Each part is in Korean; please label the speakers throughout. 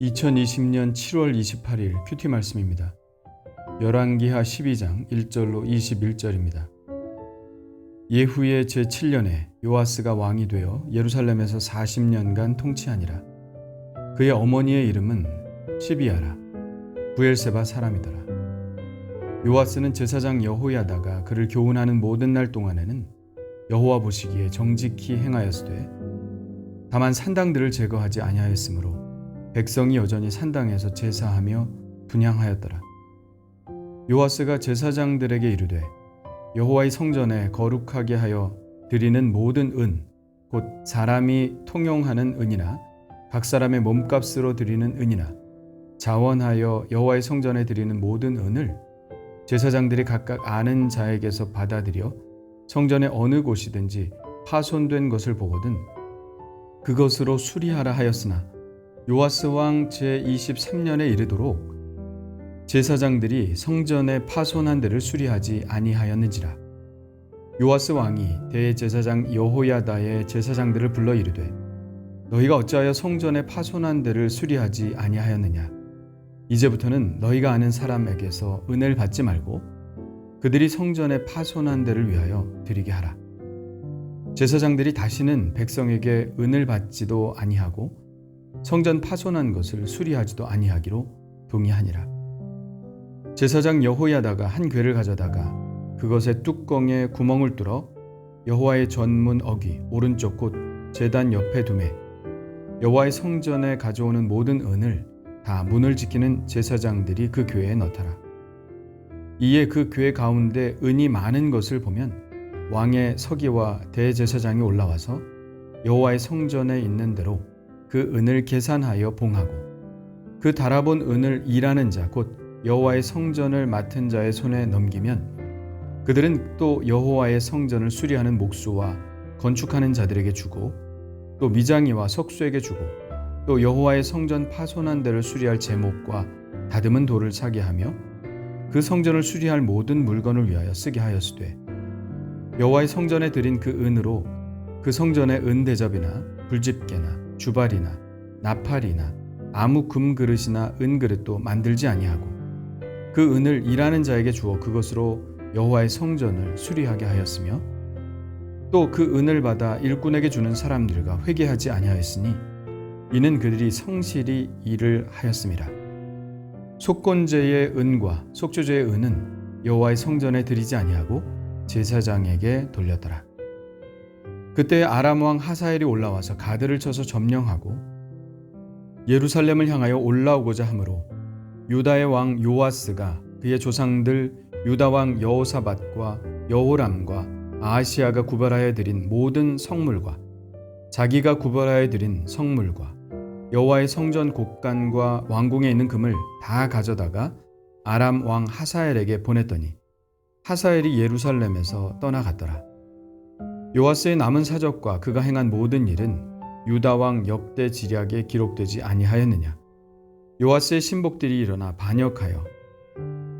Speaker 1: 2020년 7월 28일 큐티 말씀입니다. 열왕기하 12장 1절로 21절입니다. 예후의 제7년에 요아스가 왕이 되어 예루살렘에서 40년간 통치하니라. 그의 어머니의 이름은 시비아라. 부엘세바 사람이더라. 요아스는 제사장 여호야다가 그를 교훈하는 모든 날 동안에는 여호와 보시기에 정직히 행하였으되 다만 산당들을 제거하지 아니하였으므로 백성이 여전히 산당에서 제사하며 분향하였더라. 요아스가 제사장들에게 이르되 여호와의 성전에 거룩하게 하여 드리는 모든 은, 곧 사람이 통용하는 은이나 각 사람의 몸값으로 드리는 은이나 자원하여 여호와의 성전에 드리는 모든 은을 제사장들이 각각 아는 자에게서 받아들여 성전의 어느 곳이든지 파손된 것을 보거든 그것으로 수리하라 하였으나 요아스 왕 제23년에 이르도록 제사장들이 성전의 파손한 데를 수리하지 아니하였는지라. 요아스 왕이 대제사장 여호야다의 제사장들을 불러 이르되 너희가 어찌하여 성전의 파손한 데를 수리하지 아니하였느냐? 이제부터는 너희가 아는 사람에게서 은혜를 받지 말고 그들이 성전의 파손한 데를 위하여 드리게 하라. 제사장들이 다시는 백성에게 은을 받지도 아니하고 성전 파손한 것을 수리하지도 아니하기로 동의하니라. 제사장 여호야다가 한 괴를 가져다가 그것의 뚜껑에 구멍을 뚫어 여호와의 전문 어귀 오른쪽 곳 제단 옆에 두매 여호와의 성전에 가져오는 모든 은을 다 문을 지키는 제사장들이 그 교회에 넣더라. 이에 그 교회 가운데 은이 많은 것을 보면 왕의 서기와 대제사장이 올라와서 여호와의 성전에 있는 대로 그 은을 계산하여 봉하고 그 달아본 은을 일하는 자 곧 여호와의 성전을 맡은 자의 손에 넘기면 그들은 또 여호와의 성전을 수리하는 목수와 건축하는 자들에게 주고 또 미장이와 석수에게 주고 또 여호와의 성전 파손한 데를 수리할 제목과 다듬은 돌을 사게 하며 그 성전을 수리할 모든 물건을 위하여 쓰게 하였으되 여호와의 성전에 드린 그 은으로 그 성전의 은 대접이나 불집게나 주발이나 나팔이나 아무 금 그릇이나 은 그릇도 만들지 아니하고 그 은을 일하는 자에게 주어 그것으로 여호와의 성전을 수리하게 하였으며 또 그 은을 받아 일꾼에게 주는 사람들과 회개하지 아니하였으니 이는 그들이 성실히 일을 하였음이라 속건제의 은과 속주제의 은은 여호와의 성전에 드리지 아니하고 제사장에게 돌렸더라. 그때 아람 왕 하사엘이 올라와서 가드를 쳐서 점령하고 예루살렘을 향하여 올라오고자 하므로 유다의 왕 요아스가 그의 조상들 유다 왕 여호사밧과 여호람과 아시아가 구별하여 드린 모든 성물과 자기가 구별하여 드린 성물과 여호와의 성전 곡간과 왕궁에 있는 금을 다 가져다가 아람 왕 하사엘에게 보냈더니 하사엘이 예루살렘에서 떠나갔더라. 요아스의 남은 사적과 그가 행한 모든 일은 유다 왕 역대 지략에 기록되지 아니하였느냐? 요아스의 신복들이 일어나 반역하여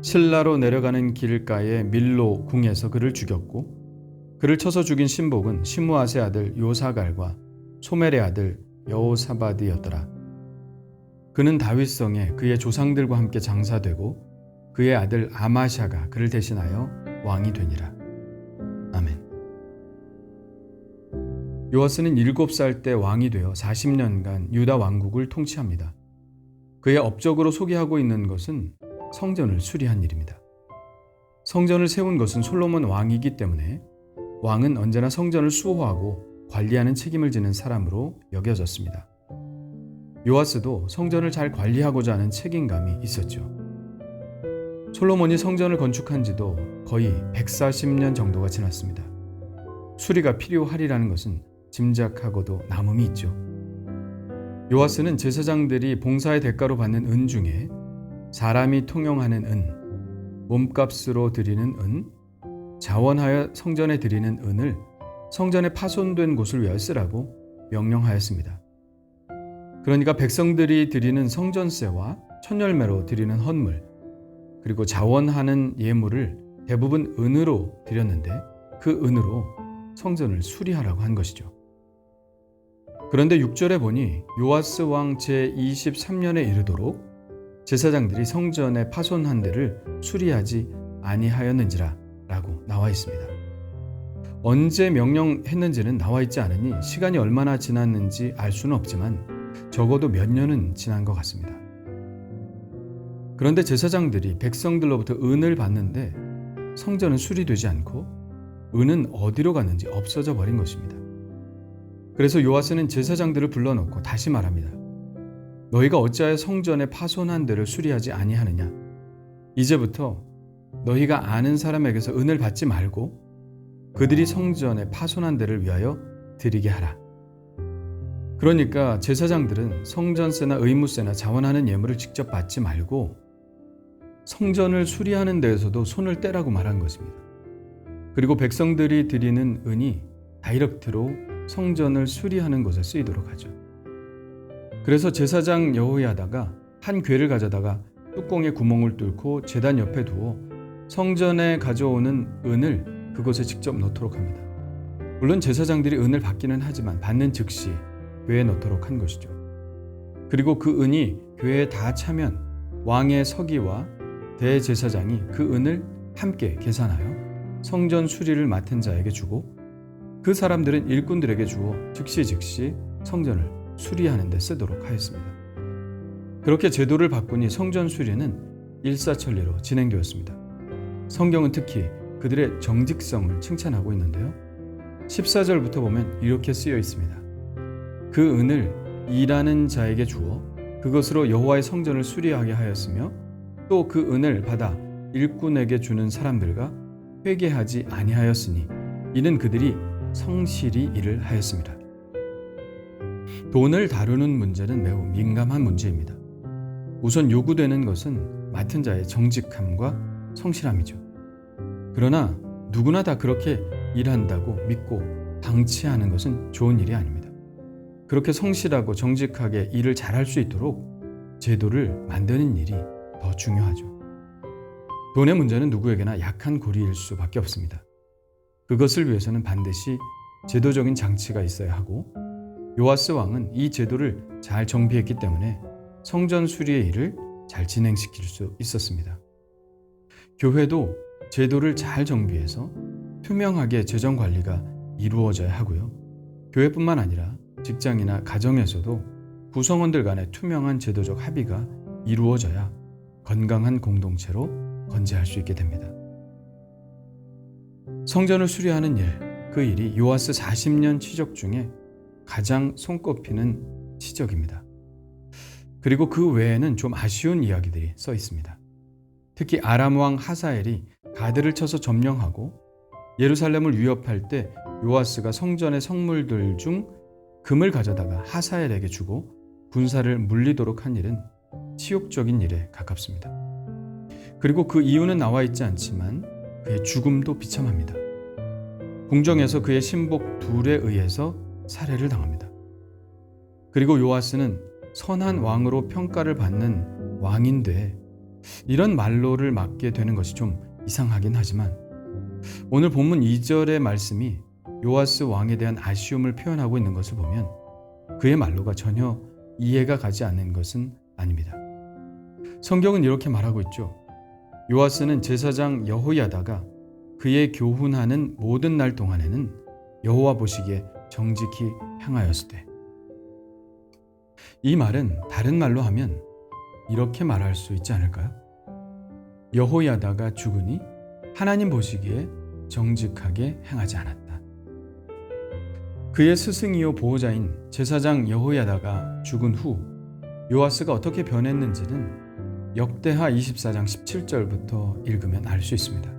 Speaker 1: 신라로 내려가는 길가의 밀로 궁에서 그를 죽였고 그를 쳐서 죽인 신복은 시므아세 아들 요사갈과 소멜의 아들 여호사바드였더라. 그는 다윗성에 그의 조상들과 함께 장사되고 그의 아들 아마샤가 그를 대신하여 왕이 되니라. 요아스는 7살 때 왕이 되어 40년간 유다 왕국을 통치합니다. 그의 업적으로 소개하고 있는 것은 성전을 수리한 일입니다. 성전을 세운 것은 솔로몬 왕이기 때문에 왕은 언제나 성전을 수호하고 관리하는 책임을 지는 사람으로 여겨졌습니다. 요아스도 성전을 잘 관리하고자 하는 책임감이 있었죠. 솔로몬이 성전을 건축한 지도 거의 140년 정도가 지났습니다. 수리가 필요하리라는 것은 짐작하고도 남음이 있죠. 요아스는 제사장들이 봉사의 대가로 받는 은 중에 사람이 통용하는 은, 몸값으로 드리는 은, 자원하여 성전에 드리는 은을 성전에 파손된 곳을 위하여 쓰라고 명령하였습니다. 그러니까 백성들이 드리는 성전세와 천열매로 드리는 헌물, 그리고 자원하는 예물을 대부분 은으로 드렸는데 그 은으로 성전을 수리하라고 한 것이죠. 그런데 6절에 보니 요아스 왕 제23년에 이르도록 제사장들이 성전의 파손한 데를 수리하지 아니하였는지라 라고 나와 있습니다. 언제 명령했는지는 나와 있지 않으니 시간이 얼마나 지났는지 알 수는 없지만 적어도 몇 년은 지난 것 같습니다. 그런데 제사장들이 백성들로부터 은을 받는데 성전은 수리되지 않고 은은 어디로 갔는지 없어져 버린 것입니다. 그래서 요아스는 제사장들을 불러놓고 다시 말합니다. 너희가 어찌하여 성전의 파손한 데를 수리하지 아니하느냐? 이제부터 너희가 아는 사람에게서 은을 받지 말고 그들이 성전의 파손한 데를 위하여 드리게 하라. 그러니까 제사장들은 성전세나 의무세나 자원하는 예물을 직접 받지 말고 성전을 수리하는 데에서도 손을 떼라고 말한 것입니다. 그리고 백성들이 드리는 은이 다이렉트로 성전을 수리하는 것에 쓰이도록 하죠. 그래서 제사장 여호야다가 한 괴를 가져다가 뚜껑에 구멍을 뚫고 제단 옆에 두어 성전에 가져오는 은을 그곳에 직접 넣도록 합니다. 물론 제사장들이 은을 받기는 하지만 받는 즉시 괴에 넣도록 한 것이죠. 그리고 그 은이 괴에 다 차면 왕의 서기와 대제사장이 그 은을 함께 계산하여 성전 수리를 맡은 자에게 주고 그 사람들은 일꾼들에게 주어 즉시 즉시 성전을 수리하는 데 쓰도록 하였습니다. 그렇게 제도를 바꾸니 성전 수리는 일사천리로 진행되었습니다. 성경은 특히 그들의 정직성을 칭찬하고 있는데요. 14절부터 보면 이렇게 쓰여 있습니다. 그 은을 일하는 자에게 주어 그것으로 여호와의 성전을 수리하게 하였으며 또 그 은을 받아 일꾼에게 주는 사람들과 회개하지 아니하였으니 이는 그들이 성실히 일을 하였습니다. 돈을 다루는 문제는 매우 민감한 문제입니다. 우선 요구되는 것은 맡은 자의 정직함과 성실함이죠. 그러나 누구나 다 그렇게 일한다고 믿고 방치하는 것은 좋은 일이 아닙니다. 그렇게 성실하고 정직하게 일을 잘할 수 있도록 제도를 만드는 일이 더 중요하죠. 돈의 문제는 누구에게나 약한 고리일 수밖에 없습니다. 그것을 위해서는 반드시 제도적인 장치가 있어야 하고 요아스 왕은 이 제도를 잘 정비했기 때문에 성전 수리의 일을 잘 진행시킬 수 있었습니다. 교회도 제도를 잘 정비해서 투명하게 재정 관리가 이루어져야 하고요. 교회뿐만 아니라 직장이나 가정에서도 구성원들 간의 투명한 제도적 합의가 이루어져야 건강한 공동체로 건재할 수 있게 됩니다. 성전을 수리하는 일, 그 일이 요아스 40년 치적 중에 가장 손꼽히는 치적입니다. 그리고 그 외에는 좀 아쉬운 이야기들이 써 있습니다. 특히 아람 왕 하사엘이 가드를 쳐서 점령하고 예루살렘을 위협할 때 요아스가 성전의 성물들 중 금을 가져다가 하사엘에게 주고 군사를 물리도록 한 일은 치욕적인 일에 가깝습니다. 그리고 그 이유는 나와 있지 않지만 그의 죽음도 비참합니다. 궁정에서 그의 신복 둘에 의해서 살해를 당합니다. 그리고 요아스는 선한 왕으로 평가를 받는 왕인데 이런 말로를 맡게 되는 것이 좀 이상하긴 하지만 오늘 본문 2절의 말씀이 요아스 왕에 대한 아쉬움을 표현하고 있는 것을 보면 그의 말로가 전혀 이해가 가지 않는 것은 아닙니다. 성경은 이렇게 말하고 있죠. 요아스는 제사장 여호야다가 그의 교훈하는 모든 날 동안에는 여호와 보시기에 정직히 행하였을 때. 이 말은 다른 말로 하면 이렇게 말할 수 있지 않을까요? 여호야다가 죽으니 하나님 보시기에 정직하게 행하지 않았다. 그의 스승이요 보호자인 제사장 여호야다가 죽은 후 요아스가 어떻게 변했는지는 역대하 24장 17절부터 읽으면 알 수 있습니다.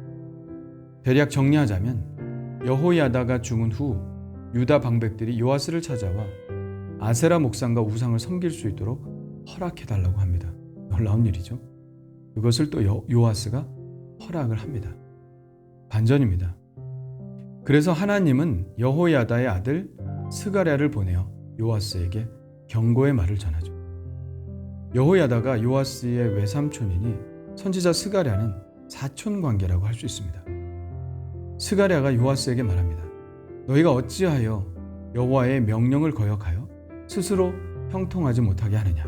Speaker 1: 대략 정리하자면 여호야다가 죽은 후 유다 방백들이 요아스를 찾아와 아세라 목상과 우상을 섬길 수 있도록 허락해 달라고 합니다. 놀라운 일이죠. 그것을 또 요, 요아스가 허락을 합니다. 반전입니다. 그래서 하나님은 여호야다의 아들 스가랴를 보내어 요아스에게 경고의 말을 전하죠. 여호야다가 요아스의 외삼촌이니 선지자 스가랴는 사촌 관계라고 할 수 있습니다. 스가랴가 요아스에게 말합니다. 너희가 어찌하여 여호와의 명령을 거역하여 스스로 형통하지 못하게 하느냐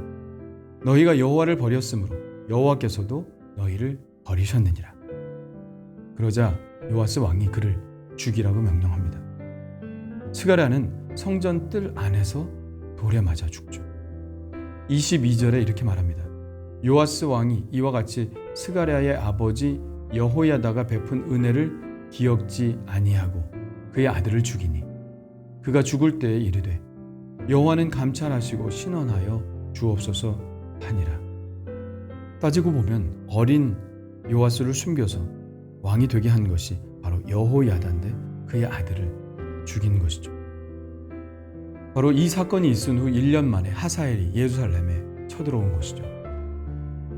Speaker 1: 너희가 여호와를 버렸으므로 여호와께서도 너희를 버리셨느니라 그러자 요아스 왕이 그를 죽이라고 명령합니다 스가랴는 성전 뜰 안에서 돌에 맞아 죽죠 22절에 이렇게 말합니다. 요아스 왕이 이와 같이 스가랴의 아버지 여호야다가 베푼 은혜를 기억지 아니하고 그의 아들을 죽이니 그가 죽을 때에 이르되 여호와는 감찰하시고 신원하여 주옵소서 하니라. 따지고 보면 어린 요아스를 숨겨서 왕이 되게 한 것이 바로 여호야다인데 그의 아들을 죽인 것이죠 바로 이 사건이 있은 후 1년 만에 하사엘이 예루살렘에 쳐들어온 것이죠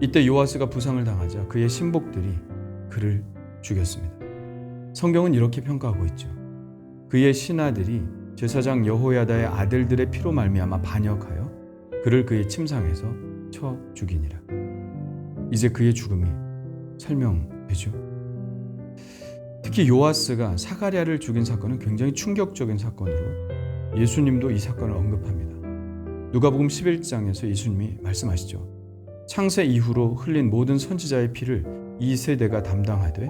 Speaker 1: 이때 요아스가 부상을 당하자 그의 신복들이 그를 죽였습니다. 성경은 이렇게 평가하고 있죠. 그의 신하들이 제사장 여호야다의 아들들의 피로 말미암아 반역하여 그를 그의 침상에서 쳐 죽이니라. 이제 그의 죽음이 설명되죠. 특히 요아스가 사가랴를 죽인 사건은 굉장히 충격적인 사건으로 예수님도 이 사건을 언급합니다. 누가복음 11장에서 예수님이 말씀하시죠. 창세 이후로 흘린 모든 선지자의 피를 이 세대가 담당하되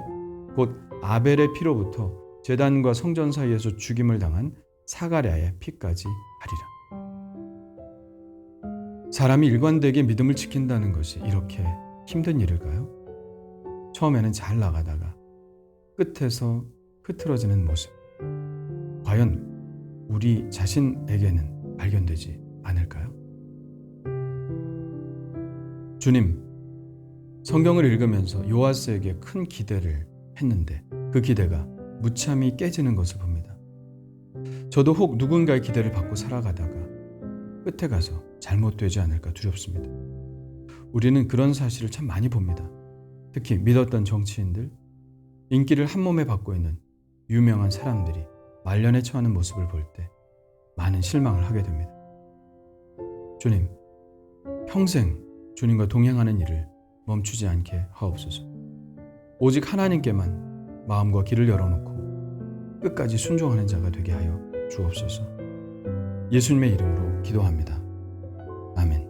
Speaker 1: 곧 아벨의 피로부터 제단과 성전 사이에서 죽임을 당한 사가랴의 피까지 하리라. 사람이 일관되게 믿음을 지킨다는 것이 이렇게 힘든 일일까요? 처음에는 잘 나가다가 끝에서 흐트러지는 모습. 과연 우리 자신에게는 발견되지 않을까요? 주님, 성경을 읽으면서 요아스에게 큰 기대를 했는데 그 기대가 무참히 깨지는 것을 봅니다. 저도 혹 누군가의 기대를 받고 살아가다가 끝에 가서 잘못되지 않을까 두렵습니다. 우리는 그런 사실을 참 많이 봅니다. 특히 믿었던 정치인들, 인기를 한 몸에 받고 있는 유명한 사람들이 말년에 처하는 모습을 볼 때 많은 실망을 하게 됩니다. 주님, 평생 주님과 동행하는 일을 멈추지 않게 하옵소서. 오직 하나님께만 마음과 길을 열어놓고 끝까지 순종하는 자가 되게 하여 주옵소서. 예수님의 이름으로 기도합니다. 아멘.